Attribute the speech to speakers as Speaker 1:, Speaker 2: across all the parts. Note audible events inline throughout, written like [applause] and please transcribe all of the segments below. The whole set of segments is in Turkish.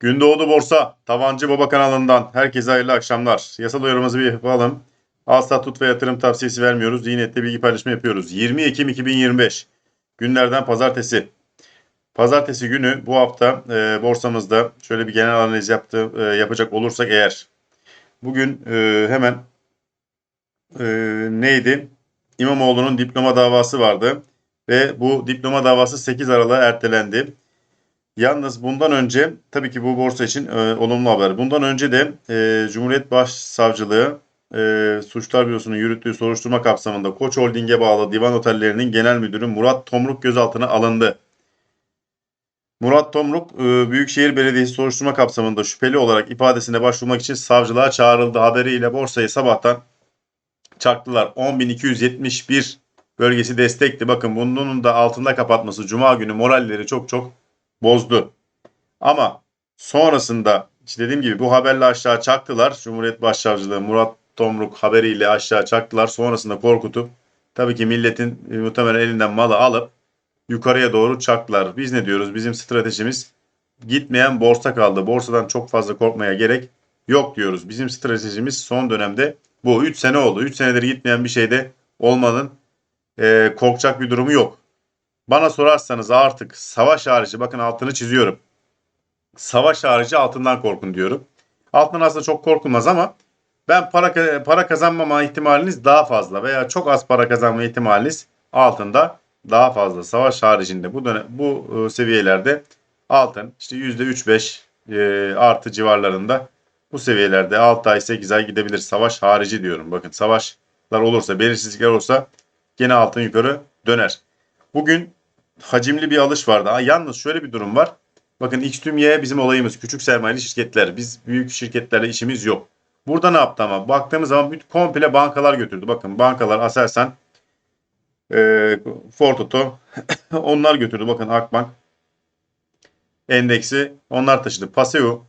Speaker 1: Gündoğdu Borsa, Tavancı Baba kanalından herkese hayırlı akşamlar. Yasal uyarımızı bir yapalım. Asla tut ve yatırım tavsiyesi vermiyoruz. İyi niyetle bilgi paylaşımı yapıyoruz. 20 Ekim 2025 günlerden pazartesi. Pazartesi günü bu hafta e, borsamızda şöyle bir genel analiz yaptı, e, yapacak olursak eğer. Bugün e, hemen e, neydi? İmamoğlu'nun diploma davası vardı. Ve bu diploma davası 8 Aralık'a ertelendi. Yalnız bundan önce tabii ki bu borsa için e, olumlu haber. Bundan önce de e, Cumhuriyet Başsavcılığı e, Suçlar Bürosu'nun yürüttüğü soruşturma kapsamında Koç Holding'e bağlı divan otellerinin genel müdürü Murat Tomruk gözaltına alındı. Murat Tomruk e, Büyükşehir Belediyesi soruşturma kapsamında şüpheli olarak ifadesine başvurmak için savcılığa çağrıldı haberiyle borsayı sabahtan çaktılar. 10.271 bölgesi destekti. Bakın bunun da altında kapatması Cuma günü moralleri çok çok bozdu. Ama sonrasında işte dediğim gibi bu haberle aşağı çaktılar. Cumhuriyet Başsavcılığı Murat Tomruk haberiyle aşağı çaktılar. Sonrasında korkutup tabii ki milletin e, muhtemelen elinden malı alıp yukarıya doğru çaktılar. Biz ne diyoruz? Bizim stratejimiz gitmeyen borsa kaldı. Borsadan çok fazla korkmaya gerek yok diyoruz. Bizim stratejimiz son dönemde bu. 3 sene oldu. 3 senedir gitmeyen bir şeyde olmanın e, korkacak bir durumu yok. Bana sorarsanız artık savaş harici bakın altını çiziyorum. Savaş harici altından korkun diyorum. Altından aslında çok korkulmaz ama ben para para kazanmama ihtimaliniz daha fazla veya çok az para kazanma ihtimaliniz altında daha fazla. Savaş haricinde bu dönem, bu e, seviyelerde altın işte %3-5 e, artı civarlarında bu seviyelerde 6 ay 8 ay gidebilir. Savaş harici diyorum. Bakın savaşlar olursa belirsizlikler olursa gene altın yukarı döner. Bugün hacimli bir alış vardı. Ha, yalnız şöyle bir durum var. Bakın X tüm Y bizim olayımız. Küçük sermayeli şirketler. Biz büyük şirketlerle işimiz yok. Burada ne yaptı ama? Baktığımız zaman komple bankalar götürdü. Bakın bankalar Aselsan, e, Fortoto [coughs] onlar götürdü. Bakın Akbank endeksi onlar taşıdı. Paseo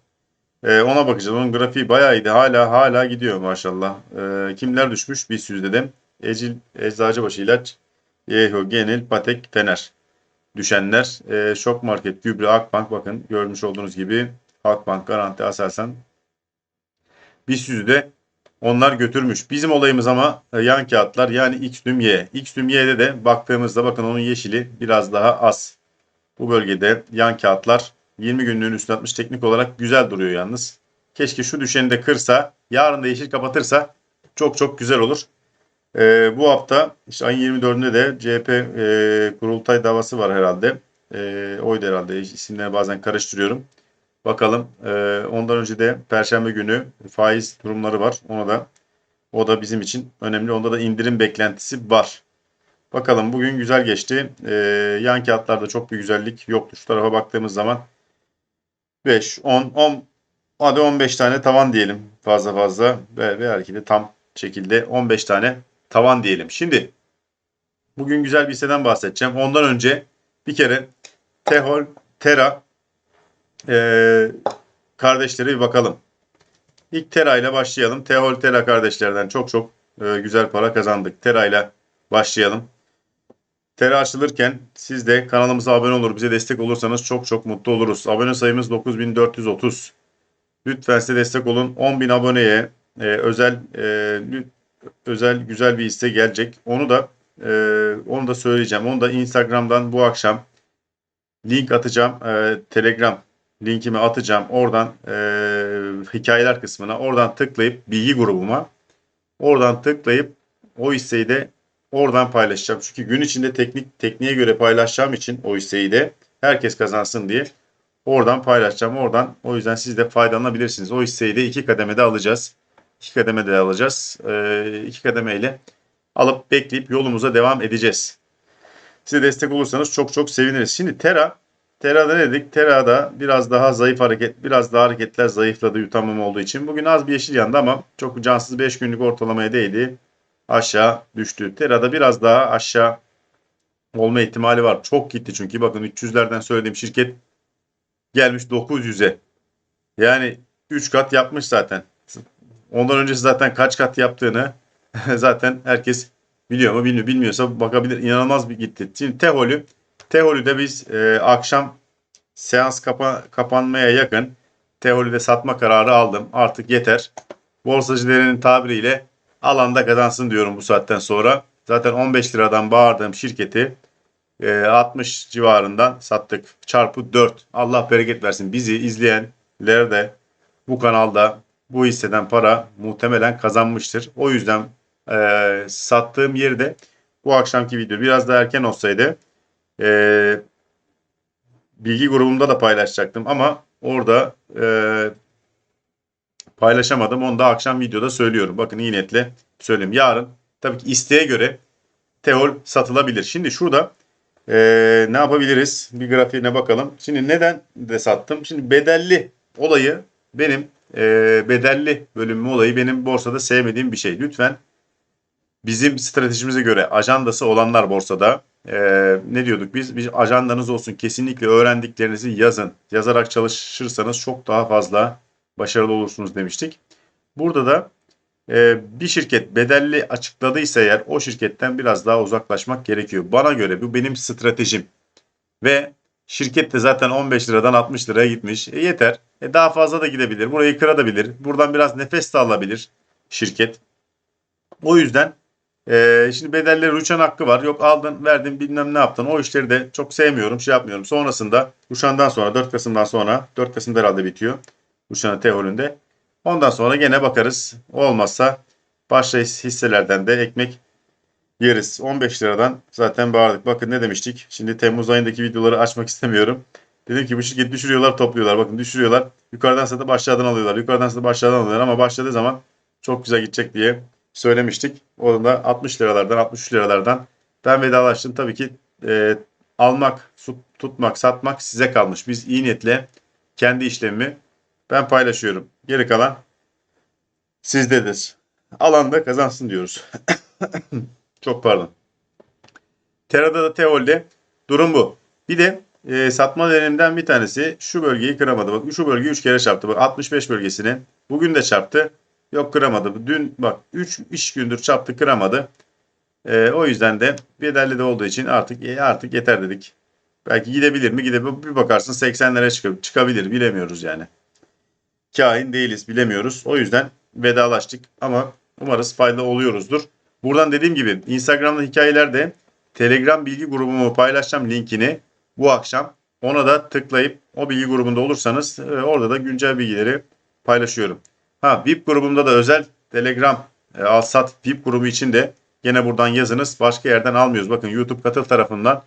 Speaker 1: e, ona bakacağız. Onun grafiği bayağı iyiydi. Hala hala gidiyor maşallah. E, kimler düşmüş? Bir yüz dedim. Ecil, Eczacıbaşı ilaç, Yeho, Genel, Patek, Fener düşenler. E, Şok Market, Gübre, Akbank bakın görmüş olduğunuz gibi Akbank, Garanti, Aselsan BIST de onlar götürmüş. Bizim olayımız ama e, yan kağıtlar yani X tüm Y. X tüm Y'de de baktığımızda bakın onun yeşili biraz daha az. Bu bölgede yan kağıtlar 20 günlüğün üstüne atmış teknik olarak güzel duruyor yalnız. Keşke şu düşeni de kırsa yarın da yeşil kapatırsa çok çok güzel olur. Ee, bu hafta işte ayın 24'ünde de CHP e, kurultay davası var herhalde. E, oydu herhalde isimleri bazen karıştırıyorum. Bakalım. E, ondan önce de Perşembe günü faiz durumları var. Ona da o da bizim için önemli. Onda da indirim beklentisi var. Bakalım bugün güzel geçti. E, yan kağıtlarda çok bir güzellik yoktu. Şu tarafa baktığımız zaman 5, 10, 10 hadi 15 tane tavan diyelim fazla fazla ve belki de tam şekilde 15 tane tavan diyelim. Şimdi bugün güzel bir hisseden bahsedeceğim. Ondan önce bir kere Tehol, Tera e, kardeşlere bir bakalım. İlk Tera ile başlayalım. Tehol Tera kardeşlerden çok çok e, güzel para kazandık. Tera ile başlayalım. Tera açılırken siz de kanalımıza abone olur, bize destek olursanız çok çok mutlu oluruz. Abone sayımız 9430. Lütfen size destek olun. 10.000 aboneye e, özel e, özel güzel bir hisse gelecek. Onu da e, onu da söyleyeceğim. Onu da Instagram'dan bu akşam link atacağım. E, Telegram linkimi atacağım. Oradan e, hikayeler kısmına oradan tıklayıp bilgi grubuma oradan tıklayıp o hisseyi de oradan paylaşacağım. Çünkü gün içinde teknik tekniğe göre paylaşacağım için o hisseyi de herkes kazansın diye oradan paylaşacağım. Oradan o yüzden siz de faydalanabilirsiniz. O hisseyi de iki kademede alacağız. İki kademe de alacağız. E, iki kademeyle alıp bekleyip yolumuza devam edeceğiz. Size destek olursanız çok çok seviniriz. Şimdi Tera Tera'da ne dedik? Tera'da biraz daha zayıf hareket, biraz daha hareketler zayıfladı yutamam olduğu için. Bugün az bir yeşil yandı ama çok cansız 5 günlük ortalamaya değdi. Aşağı düştü. Tera'da biraz daha aşağı olma ihtimali var. Çok gitti çünkü bakın 300'lerden söylediğim şirket gelmiş 900'e. Yani 3 kat yapmış zaten. Ondan öncesi zaten kaç kat yaptığını [laughs] zaten herkes biliyor mu bilmiyor. Bilmiyorsa bakabilir. İnanılmaz bir gitti. Şimdi Teholü Teholü'de biz e, akşam seans kapa, kapanmaya yakın Tehol'ü de satma kararı aldım. Artık yeter. Borsacıların tabiriyle alanda kazansın diyorum bu saatten sonra. Zaten 15 liradan bağırdığım şirketi e, 60 civarından sattık. Çarpı 4. Allah bereket versin. Bizi izleyenler de bu kanalda bu hisseden para muhtemelen kazanmıştır. O yüzden e, sattığım yerde bu akşamki video biraz daha erken olsaydı e, bilgi grubumda da paylaşacaktım ama orada e, paylaşamadım. Onu da akşam videoda söylüyorum. Bakın iyi niyetle söyleyeyim. Yarın tabii ki isteğe göre Teol satılabilir. Şimdi şurada e, ne yapabiliriz? Bir grafiğine bakalım. Şimdi neden de sattım? Şimdi bedelli olayı benim e, bedelli bölünme olayı benim borsada sevmediğim bir şey. Lütfen bizim stratejimize göre ajandası olanlar borsada e, ne diyorduk biz? Bir ajandanız olsun. Kesinlikle öğrendiklerinizi yazın. Yazarak çalışırsanız çok daha fazla başarılı olursunuz demiştik. Burada da e, bir şirket bedelli açıkladıysa eğer o şirketten biraz daha uzaklaşmak gerekiyor. Bana göre bu benim stratejim. Ve şirket de zaten 15 liradan 60 liraya gitmiş. E, yeter. E, daha fazla da gidebilir. Burayı kırabilir. Buradan biraz nefes de alabilir şirket. O yüzden e, şimdi bedelleri uçan hakkı var. Yok aldın verdin bilmem ne yaptın. O işleri de çok sevmiyorum şey yapmıyorum. Sonrasında uçandan sonra 4 Kasım'dan sonra 4 Kasım'da herhalde bitiyor. Uçanı teolünde. Ondan sonra gene bakarız. Olmazsa başka hisselerden de ekmek yeriz. 15 liradan zaten bağırdık. Bakın ne demiştik. Şimdi Temmuz ayındaki videoları açmak istemiyorum. Dedim ki bu şirket düşürüyorlar topluyorlar. Bakın düşürüyorlar. Yukarıdan satıp aşağıdan alıyorlar. Yukarıdan satıp aşağıdan alıyorlar. Ama başladığı zaman çok güzel gidecek diye söylemiştik. O da 60 liralardan 63 liralardan ben vedalaştım. Tabii ki e, almak, tutmak, satmak size kalmış. Biz iyi niyetle kendi işlemimi ben paylaşıyorum. Geri kalan sizdedir. Alanda kazansın diyoruz. [coughs] Çok pardon. Terada da Teol'de durum bu. Bir de e, satma dönemden bir tanesi şu bölgeyi kıramadı. Bak şu bölgeyi 3 kere çarptı. Bak 65 bölgesini bugün de çarptı. Yok kıramadı. Dün bak 3 iş gündür çarptı kıramadı. E, o yüzden de bedelli de olduğu için artık e, artık yeter dedik. Belki gidebilir mi? Gidebilir. Bir bakarsın 80'lere çıkıp çıkabilir. Bilemiyoruz yani kain değiliz bilemiyoruz. O yüzden vedalaştık ama umarız fayda oluyoruzdur. Buradan dediğim gibi Instagram'da hikayelerde Telegram bilgi grubumu paylaşacağım linkini bu akşam. Ona da tıklayıp o bilgi grubunda olursanız e, orada da güncel bilgileri paylaşıyorum. Ha VIP grubumda da özel Telegram e, Alsat VIP grubu için de gene buradan yazınız. Başka yerden almıyoruz. Bakın YouTube katıl tarafından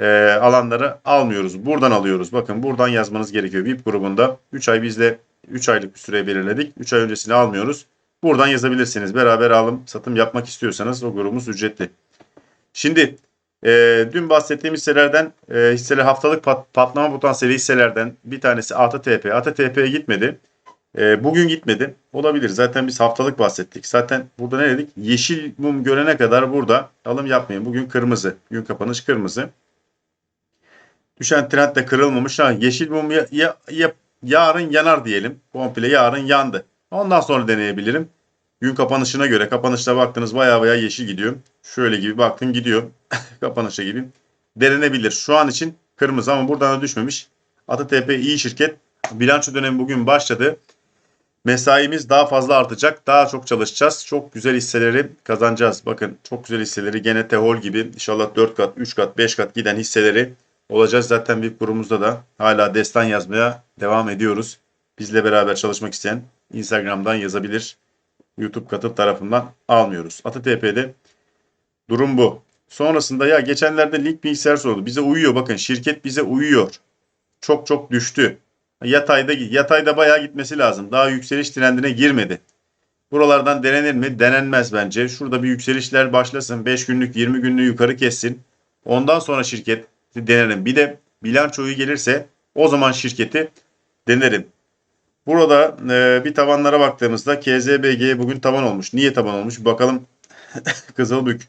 Speaker 1: e, alanları almıyoruz. Buradan alıyoruz. Bakın buradan yazmanız gerekiyor. VIP grubunda 3 ay bizde 3 aylık bir süre belirledik. 3 ay öncesini almıyoruz. Buradan yazabilirsiniz. Beraber alım satım yapmak istiyorsanız o grubumuz ücretli. Şimdi e, dün bahsettiğim hisselerden e, hisseler haftalık pat, patlama potansiyeli hisselerden bir tanesi ATTP. ATTP'ye gitmedi. E, bugün gitmedi. Olabilir. Zaten biz haftalık bahsettik. Zaten burada ne dedik? Yeşil mum görene kadar burada alım yapmayın. Bugün kırmızı. Gün kapanış kırmızı. Düşen trend de kırılmamış. Ha, yeşil mum ya, ya, ya yarın yanar diyelim. Komple yarın yandı. Ondan sonra deneyebilirim. Gün kapanışına göre kapanışta baktınız baya baya yeşil gidiyor. Şöyle gibi baktın gidiyor. [laughs] Kapanışa gibi. Denenebilir. Şu an için kırmızı ama buradan da düşmemiş. ATTP iyi şirket. Bilanço dönemi bugün başladı. Mesaimiz daha fazla artacak. Daha çok çalışacağız. Çok güzel hisseleri kazanacağız. Bakın çok güzel hisseleri gene Tehol gibi inşallah 4 kat, 3 kat, 5 kat giden hisseleri olacağız. Zaten bir kurumuzda da hala destan yazmaya devam ediyoruz. Bizle beraber çalışmak isteyen Instagram'dan yazabilir. YouTube katıl tarafından almıyoruz. ATTP'de durum bu. Sonrasında ya geçenlerde link bilgisayar sordu. Bize uyuyor bakın şirket bize uyuyor. Çok çok düştü. Yatayda yatayda bayağı gitmesi lazım. Daha yükseliş trendine girmedi. Buralardan denenir mi? Denenmez bence. Şurada bir yükselişler başlasın. 5 günlük 20 günlük yukarı kessin. Ondan sonra şirket denerim. Bir de bilançoyu gelirse o zaman şirketi denerim. Burada e, bir tavanlara baktığımızda KZBG bugün tavan olmuş. Niye tavan olmuş? Bakalım [laughs] Kızılbük.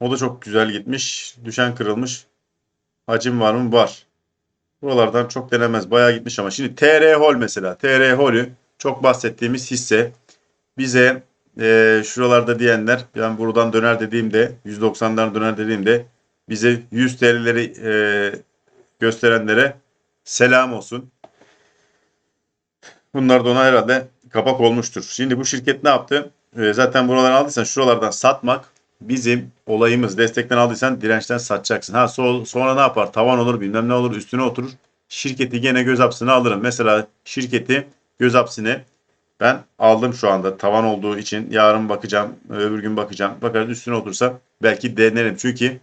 Speaker 1: O da çok güzel gitmiş. Düşen kırılmış. Hacim var mı? Var. Buralardan çok denemez. Bayağı gitmiş ama. Şimdi TR Hol mesela. TR Hol'ü çok bahsettiğimiz hisse bize e, şuralarda diyenler ben buradan döner dediğimde 190'dan döner dediğimde bize 100 TL'leri e, gösterenlere selam olsun. Bunlar da ona herhalde kapak olmuştur. Şimdi bu şirket ne yaptı? Ee, zaten buraları aldıysan şuralardan satmak bizim olayımız. Destekten aldıysan dirençten satacaksın. Ha so- sonra ne yapar? Tavan olur bilmem ne olur üstüne oturur. Şirketi gene göz hapsine alırım. Mesela şirketi göz hapsine ben aldım şu anda tavan olduğu için. Yarın bakacağım, öbür gün bakacağım. Bakarız üstüne otursa belki denerim. Çünkü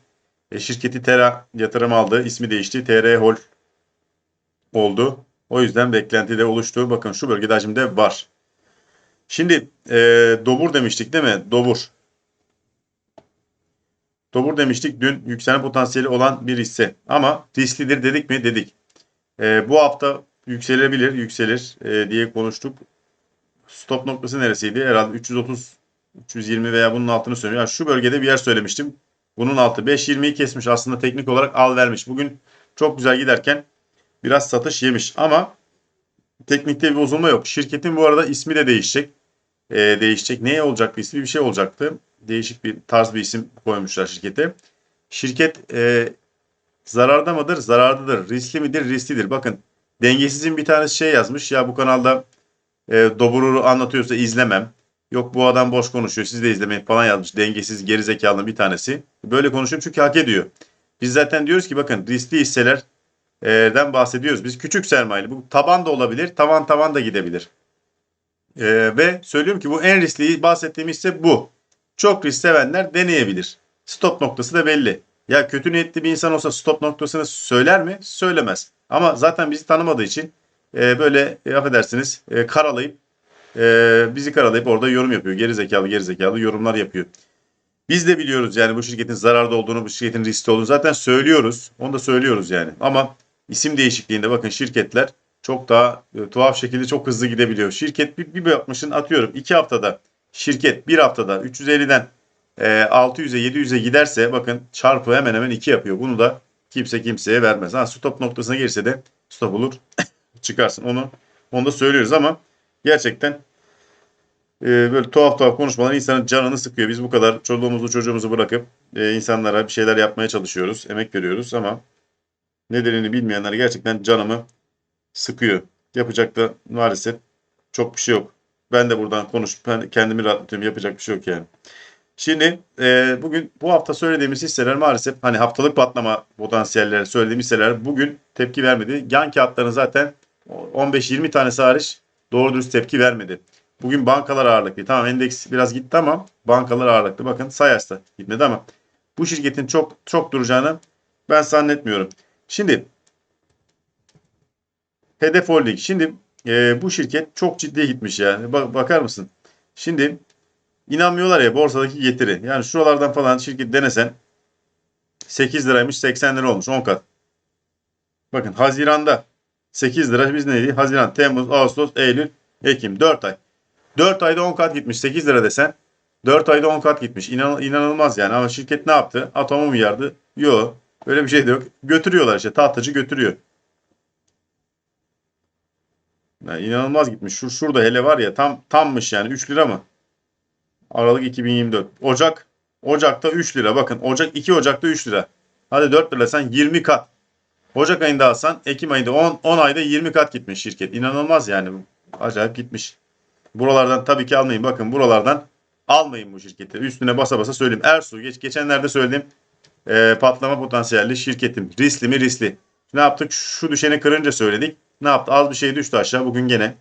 Speaker 1: e, şirketi Tera yatırım aldı. ismi değişti. TR Hol oldu. O yüzden beklenti de oluştu. Bakın şu bölgede hacimde var. Şimdi e, Dobur demiştik değil mi? Dobur. Dobur demiştik dün yükselen potansiyeli olan bir hisse. Ama risklidir dedik mi? Dedik. E, bu hafta yükselebilir, yükselir e, diye konuştuk. Stop noktası neresiydi? Herhalde 330, 320 veya bunun altını söylüyor. Yani şu bölgede bir yer söylemiştim. Bunun altı 5.20'yi kesmiş aslında teknik olarak al vermiş. Bugün çok güzel giderken biraz satış yemiş ama teknikte bir bozulma yok. Şirketin bu arada ismi de değişecek. Ee, değişecek. Neye olacaktı ismi? Bir şey olacaktı. Değişik bir tarz bir isim koymuşlar şirkete. Şirket e, zararda mıdır? Zarardadır. Riskli midir? Risklidir. Bakın dengesizin bir tanesi şey yazmış. Ya bu kanalda e, Doburur'u anlatıyorsa izlemem. Yok bu adam boş konuşuyor siz de izlemeyin falan yazmış. Dengesiz gerizekalı bir tanesi. Böyle konuşuyor çünkü hak ediyor. Biz zaten diyoruz ki bakın riskli hisselerden bahsediyoruz. Biz küçük sermayeli. Bu taban da olabilir. Tavan tavan da gidebilir. Ee, ve söylüyorum ki bu en riskli bahsettiğim hisse bu. Çok risk sevenler deneyebilir. Stop noktası da belli. Ya kötü niyetli bir insan olsa stop noktasını söyler mi? Söylemez. Ama zaten bizi tanımadığı için e, böyle e, affedersiniz e, karalayıp e, bizi karalayıp orada yorum yapıyor. Geri zekalı geri zekalı yorumlar yapıyor. Biz de biliyoruz yani bu şirketin zararda olduğunu, bu şirketin riskli olduğunu zaten söylüyoruz. Onu da söylüyoruz yani. Ama isim değişikliğinde bakın şirketler çok daha e, tuhaf şekilde çok hızlı gidebiliyor. Şirket bir, bir bakmışın atıyorum 2 haftada şirket bir haftada 350'den e, 600'e 700'e giderse bakın çarpı hemen hemen 2 yapıyor. Bunu da kimse kimseye vermez. Ha stop noktasına gelirse de stop olur [coughs] çıkarsın. Onu onu da söylüyoruz ama gerçekten e, böyle tuhaf tuhaf konuşmalar insanın canını sıkıyor. Biz bu kadar çoluğumuzu çocuğumuzu bırakıp e, insanlara bir şeyler yapmaya çalışıyoruz. Emek veriyoruz ama nedenini bilmeyenler gerçekten canımı sıkıyor. Yapacak da maalesef çok bir şey yok. Ben de buradan konuşup ben kendimi rahatlatıyorum. Yapacak bir şey yok yani. Şimdi e, bugün bu hafta söylediğimiz hisseler maalesef hani haftalık patlama potansiyelleri söylediğimiz hisseler bugün tepki vermedi. Yan kağıtların zaten 15-20 tanesi hariç doğru dürüst tepki vermedi. Bugün bankalar ağırlıklı. Tamam endeks biraz gitti ama bankalar ağırlıklı. Bakın Sayas da gitmedi ama bu şirketin çok çok duracağını ben zannetmiyorum. Şimdi Hedef Holding. Şimdi e, bu şirket çok ciddiye gitmiş yani. Bak, bakar mısın? Şimdi inanmıyorlar ya borsadaki getiri. Yani şuralardan falan şirket denesen 8 liraymış 80 lira olmuş 10 kat. Bakın Haziran'da 8 lira biz neydi? Haziran, Temmuz, Ağustos, Eylül, Ekim 4 ay. 4 ayda 10 kat gitmiş 8 lira desen 4 ayda 10 kat gitmiş. İnan, inanılmaz yani ama şirket ne yaptı? Atomu mu yardı? Yok. Öyle bir şey de yok. Götürüyorlar işte tahtacı götürüyor. Yani inanılmaz gitmiş. Şu şurada hele var ya tam tammış yani 3 lira mı? Aralık 2024. Ocak Ocak'ta 3 lira. Bakın Ocak 2 Ocak'ta 3 lira. Hadi 4 lira sen 20 kat. Ocak ayında alsan Ekim ayında 10, 10 ayda 20 kat gitmiş şirket. İnanılmaz yani. Acayip gitmiş. Buralardan tabii ki almayın. Bakın buralardan almayın bu şirketi. Üstüne basa basa söyleyeyim. Ersu geç, geçenlerde söyledim. E, patlama potansiyelli şirketim. Riskli mi riskli. Ne yaptık? Şu düşeni kırınca söyledik. Ne yaptı? Az bir şey düştü aşağı. Bugün gene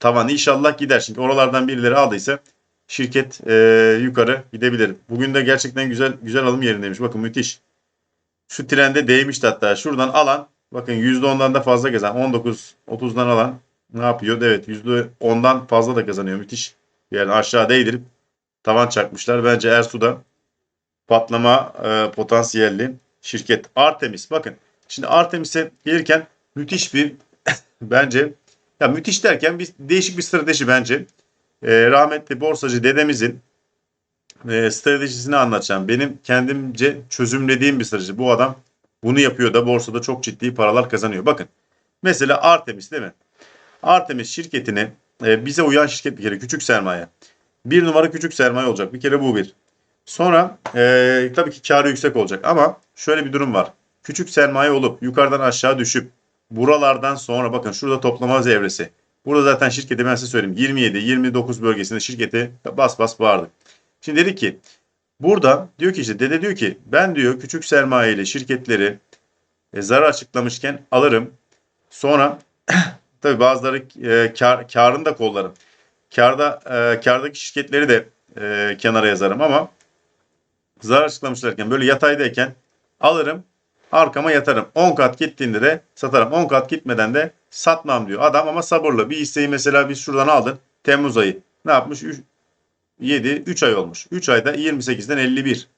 Speaker 1: tavan. İnşallah gider. Çünkü oralardan birileri aldıysa şirket e, yukarı gidebilir. Bugün de gerçekten güzel güzel alım yerindeymiş. Bakın müthiş. Şu trende değmişti hatta. Şuradan alan bakın %10'dan da fazla kazan. 19 30'dan alan ne yapıyor? Evet %10'dan fazla da kazanıyor. Müthiş. Yani aşağı değdirip tavan çakmışlar. Bence Ersu'da patlama e, potansiyelli şirket. Artemis bakın. Şimdi Artemis'e gelirken müthiş bir [coughs] bence ya müthiş derken bir değişik bir strateji bence. E, rahmetli borsacı dedemizin e, stratejisini anlatacağım. Benim kendimce çözümlediğim bir strateji. Bu adam bunu yapıyor da borsada çok ciddi paralar kazanıyor. Bakın mesela Artemis değil mi? Artemis şirketini e, bize uyan şirket bir kere küçük sermaye. Bir numara küçük sermaye olacak. Bir kere bu bir. Sonra e, tabii ki karı yüksek olacak ama şöyle bir durum var. Küçük sermaye olup yukarıdan aşağı düşüp buralardan sonra bakın şurada toplama evresi. Burada zaten şirketi ben size söyleyeyim. 27-29 bölgesinde şirketi bas bas bağırdık. Şimdi dedik ki burada diyor ki işte dede diyor ki ben diyor küçük sermayeli şirketleri e, zarar açıklamışken alırım. Sonra [clears throat] tabii bazıları e, kar, karını da kollarım. Karda e, kardaki şirketleri de e, kenara yazarım ama zarar açıklamışlarken böyle yataydayken alırım arkama yatarım. 10 kat gittiğinde de satarım. 10 kat gitmeden de satmam diyor. Adam ama sabırlı. Bir hisseyi mesela biz şuradan aldın. Temmuz ayı. Ne yapmış? 3, 7, 3 ay olmuş. 3 ayda 28'den 51.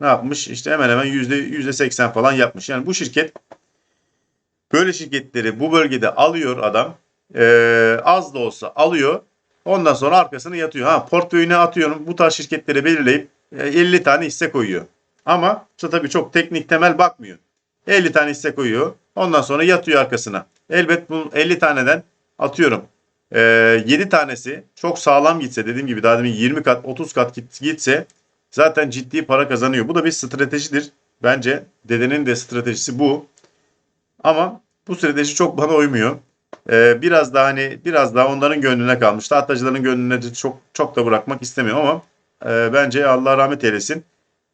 Speaker 1: Ne yapmış? İşte hemen hemen yüzde 80 falan yapmış. Yani bu şirket böyle şirketleri bu bölgede alıyor adam. Ee, az da olsa alıyor. Ondan sonra arkasını yatıyor. Ha portföyüne atıyorum. Bu tarz şirketleri belirleyip 50 tane hisse koyuyor. Ama işte tabii çok teknik temel bakmıyor. 50 tane hisse koyuyor. Ondan sonra yatıyor arkasına. Elbet bu 50 taneden atıyorum. E, 7 tanesi çok sağlam gitse dediğim gibi daha demin 20 kat 30 kat git- gitse zaten ciddi para kazanıyor. Bu da bir stratejidir. Bence dedenin de stratejisi bu. Ama bu strateji çok bana uymuyor. Ee, biraz daha hani biraz daha onların gönlüne kalmış. Tahtacıların gönlüne de çok çok da bırakmak istemiyorum ama e, bence Allah rahmet eylesin.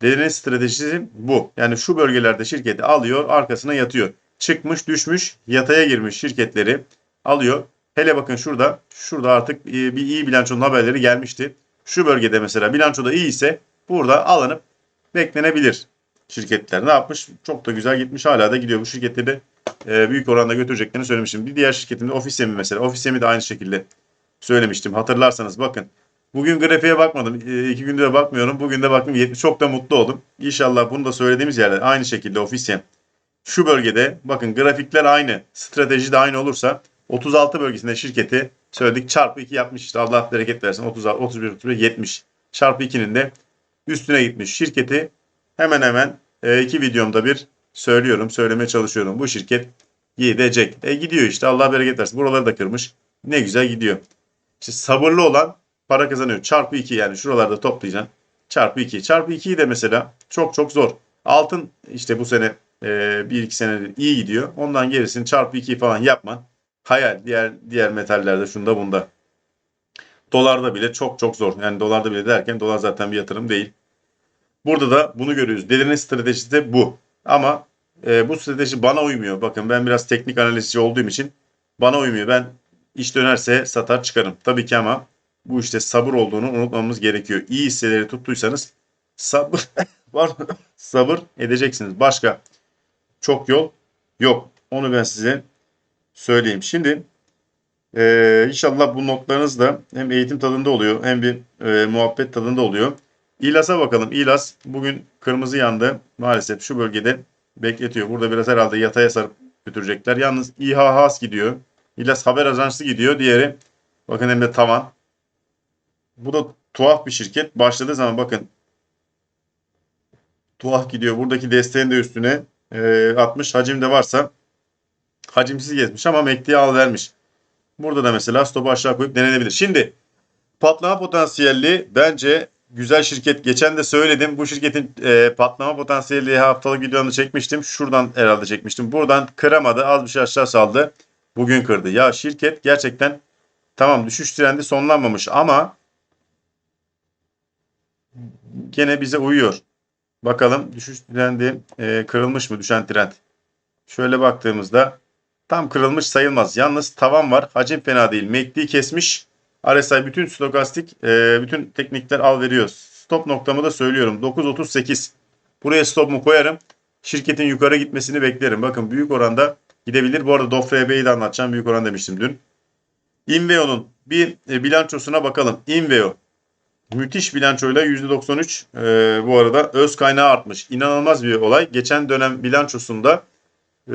Speaker 1: Dedenin stratejisi bu. Yani şu bölgelerde şirketi alıyor, arkasına yatıyor. Çıkmış, düşmüş, yataya girmiş şirketleri alıyor. Hele bakın şurada, şurada artık e, bir iyi bilançonun haberleri gelmişti. Şu bölgede mesela bilançoda iyi ise burada alınıp beklenebilir şirketler. Ne yapmış? Çok da güzel gitmiş. Hala da gidiyor. Bu şirketleri e, büyük oranda götüreceklerini söylemiştim. Bir diğer şirketimde Ofisemi mesela. Ofisemi de aynı şekilde söylemiştim. Hatırlarsanız bakın. Bugün grafiğe bakmadım. E, iki gündür de bakmıyorum. Bugün de baktım. 70 çok da mutlu oldum. İnşallah bunu da söylediğimiz yerde aynı şekilde Ofisem. Şu bölgede bakın grafikler aynı. Strateji de aynı olursa 36 bölgesinde şirketi söyledik çarpı 2 yapmış işte Allah bereket versin 30 31 31 70 çarpı 2'nin de üstüne gitmiş şirketi hemen hemen e, iki videomda bir söylüyorum söylemeye çalışıyorum bu şirket gidecek. E gidiyor işte Allah bereket versin buraları da kırmış ne güzel gidiyor. İşte sabırlı olan para kazanıyor çarpı 2 yani şuralarda toplayacaksın çarpı 2 çarpı 2'yi de mesela çok çok zor. Altın işte bu sene e, 1-2 senedir iyi gidiyor ondan gerisini çarpı 2 falan yapman hayal diğer diğer metallerde şunda bunda. Dolarda bile çok çok zor. Yani dolarda bile derken dolar zaten bir yatırım değil. Burada da bunu görüyoruz. Dedenin stratejisi de bu. Ama e, bu strateji bana uymuyor. Bakın ben biraz teknik analizci olduğum için bana uymuyor. Ben iş dönerse satar çıkarım. Tabii ki ama bu işte sabır olduğunu unutmamamız gerekiyor. İyi hisseleri tuttuysanız sabır [laughs] var sabır edeceksiniz. Başka çok yol yok. Onu ben size söyleyeyim. Şimdi e, inşallah bu notlarınız da hem eğitim tadında oluyor hem bir e, muhabbet tadında oluyor. İlas'a bakalım. İlas bugün kırmızı yandı. Maalesef şu bölgede bekletiyor. Burada biraz herhalde yataya sarıp götürecekler. Yalnız İHHAS gidiyor. İlas haber ajansı gidiyor. Diğeri bakın hem de tavan. Bu da tuhaf bir şirket. Başladığı zaman bakın tuhaf gidiyor. Buradaki desteğin de üstüne e, atmış. Hacim de varsa hacimsiz gezmiş ama MACD'ye al vermiş. Burada da mesela stopu aşağı koyup denenebilir. Şimdi patlama potansiyelli bence güzel şirket. Geçen de söyledim. Bu şirketin e, patlama potansiyelli haftalık videonu çekmiştim. Şuradan herhalde çekmiştim. Buradan kıramadı. Az bir şey aşağı saldı. Bugün kırdı. Ya şirket gerçekten tamam düşüş trendi sonlanmamış ama gene bize uyuyor. Bakalım düşüş trendi e, kırılmış mı düşen trend? Şöyle baktığımızda tam kırılmış sayılmaz. Yalnız tavan var. Hacim fena değil. MACD kesmiş. RSI bütün stokastik, e, bütün teknikler al veriyor. Stop noktamı da söylüyorum. 9.38. Buraya stopumu koyarım. Şirketin yukarı gitmesini beklerim. Bakın büyük oranda gidebilir. Bu arada DOFRB'yi de anlatacağım. Büyük oran demiştim dün. Inveo'nun bir e, bilançosuna bakalım. Inveo. Müthiş bilançoyla %93 e, bu arada öz kaynağı artmış. İnanılmaz bir olay. Geçen dönem bilançosunda e,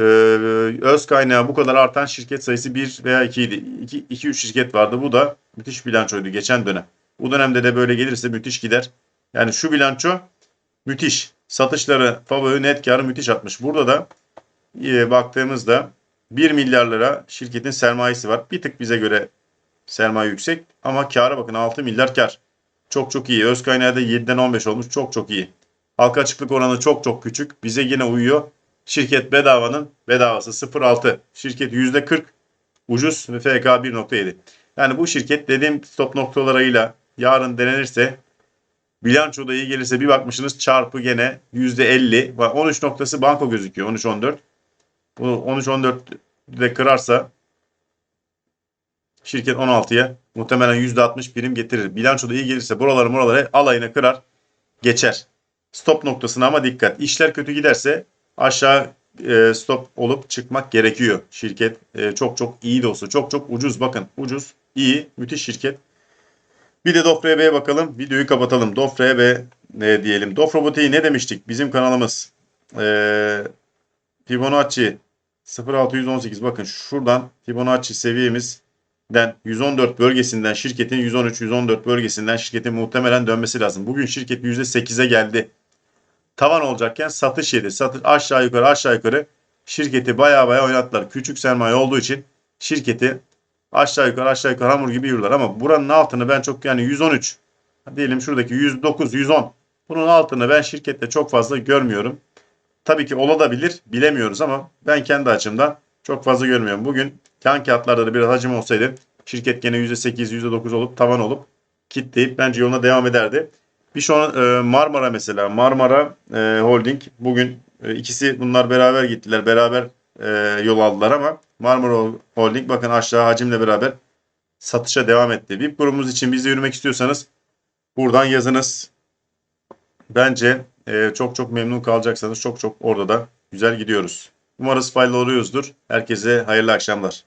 Speaker 1: öz kaynağı bu kadar artan şirket sayısı 1 veya 2 idi. 2-3 şirket vardı. Bu da müthiş bilançoydu geçen dönem. Bu dönemde de böyle gelirse müthiş gider. Yani şu bilanço müthiş. Satışları, favori, net karı müthiş atmış. Burada da e, baktığımızda 1 milyar lira şirketin sermayesi var. Bir tık bize göre sermaye yüksek ama kâra bakın 6 milyar kar. Çok çok iyi. Öz kaynağı da 7'den 15 olmuş. Çok çok iyi. Halka açıklık oranı çok çok küçük. Bize yine uyuyor. Şirket bedavanın bedavası 0.6. Şirket %40 ucuz ve FK 1.7. Yani bu şirket dediğim stop noktalarıyla yarın denenirse bilançoda iyi gelirse bir bakmışsınız çarpı gene %50. Bak 13 noktası banko gözüküyor 13-14. Bu 13-14 de kırarsa şirket 16'ya muhtemelen %60 prim getirir. Bilançoda iyi gelirse buraları buraları alayına kırar geçer. Stop noktasına ama dikkat. İşler kötü giderse aşağı e, stop olup çıkmak gerekiyor. Şirket e, çok çok iyi de olsa çok çok ucuz bakın ucuz iyi müthiş şirket. Bir de Dofre'ye bakalım. Videoyu kapatalım. Dofre'ye ne diyelim. Dofre Bote'yi ne demiştik? Bizim kanalımız. Ee, Fibonacci 0618 bakın şuradan Fibonacci seviyemizden 114 bölgesinden şirketin 113-114 bölgesinden şirketin muhtemelen dönmesi lazım. Bugün şirket %8'e geldi. Tavan olacakken satış yedi. Satış aşağı yukarı aşağı yukarı şirketi baya baya oynattılar. Küçük sermaye olduğu için şirketi aşağı yukarı aşağı yukarı hamur gibi yürürler ama buranın altını ben çok yani 113 diyelim şuradaki 109 110 bunun altını ben şirkette çok fazla görmüyorum. Tabii ki olabilir bilemiyoruz ama ben kendi açımdan çok fazla görmüyorum. Bugün kan kağıtlarda da biraz hacim olsaydı şirket gene %8 %9 olup tavan olup kitleyip bence yoluna devam ederdi. Bir şu an e, Marmara mesela Marmara e, Holding bugün e, ikisi bunlar beraber gittiler beraber e, yol aldılar ama Marmara Holding bakın aşağı hacimle beraber satışa devam etti. VIP grubumuz için bizle yürümek istiyorsanız buradan yazınız. Bence e, çok çok memnun kalacaksanız çok çok orada da güzel gidiyoruz. Umarız faydalı oluyoruzdur. Herkese hayırlı akşamlar.